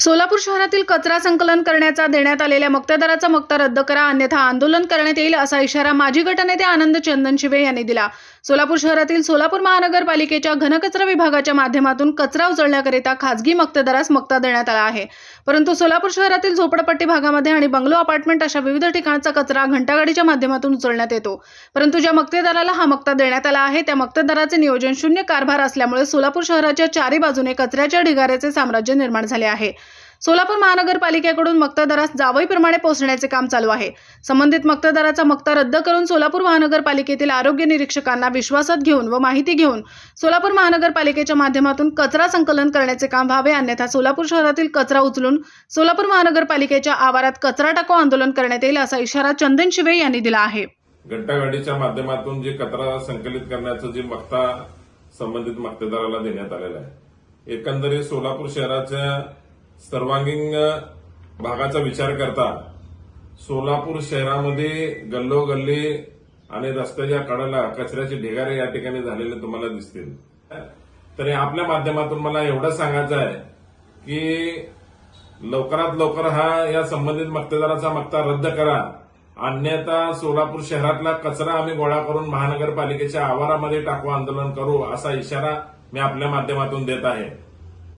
सोलापूर शहरातील कचरा संकलन करण्याचा देण्यात आलेल्या मक्तेदाराचा मक्ता रद्द करा अन्यथा आंदोलन करण्यात येईल असा इशारा माजी गटनेते आनंद चंदन शिवे यांनी दिला. सोलापूर शहरातील सोलापूर महानगरपालिकेच्या घनकचरा विभागाच्या माध्यमातून कचरा उचलण्याकरिता खासगी मक्तेदारास मक्ता देण्यात आला आहे. परंतु सोलापूर शहरातील झोपडपट्टी भागामध्ये आणि बंगलो अपार्टमेंट अशा विविध ठिकाणचा कचरा घंटागाडीच्या माध्यमातून उचलण्यात येतो. परंतु ज्या मक्तेदाराला हा मक्ता देण्यात आला आहे त्या मक्तेदाराचे नियोजन शून्य कारभार असल्यामुळे सोलापूर शहराच्या चारी बाजूने कचऱ्याच्या ढिगाऱ्याचे साम्राज्य निर्माण झाले आहे. सोलापूर महानगरपालिकेकडून मक्तदारास जावईप्रमाणे पोहोचण्याचे काम चालू आहे. संबंधित मक्तदाराचा मक्ता रद्द करून सोलापूर महानगरपालिकेतील आरोग्य निरीक्षकांना विश्वासात घेऊन व माहिती घेऊन सोलापूर महानगरपालिकेच्या माध्यमातून कचरा संकलन करण्याचे काम व्हावे अन्यथा सोलापूर शहरातील कचरा उचलून सोलापूर महानगरपालिकेच्या आवारात कचरा टाको आंदोलन करण्यात येईल असा इशारा चंदन शिवे यांनी दिला आहे. घंटागाडीच्या माध्यमातून जे कचरा संकलित करण्याचं जे मक्ता संबंधित मक्तेदाराला देण्यात आलेलं आहे. एकंदरीत सोलापूर शहराच्या सर्वांगीण भागाचा विचार करता सोलापूर शहरामध्ये गल्लोगल्ली आणि रस्त्याच्या कडाला कचऱ्याचे ढिगारे या ठिकाणी झालेले तुम्हाला दिसतील. तर आपल्या माध्यमातून मला एवढं सांगायचं आहे की लवकरात लवकर हा या संबंधित मक्तेदाराचा मक्ता रद्द करा. अन्यथा सोलापूर शहरातला कचरा आम्ही गोळा करून महानगरपालिकेच्या आवारामध्ये टाकू आंदोलन करू असा इशारा मी आपल्या माध्यमातून देत आहे.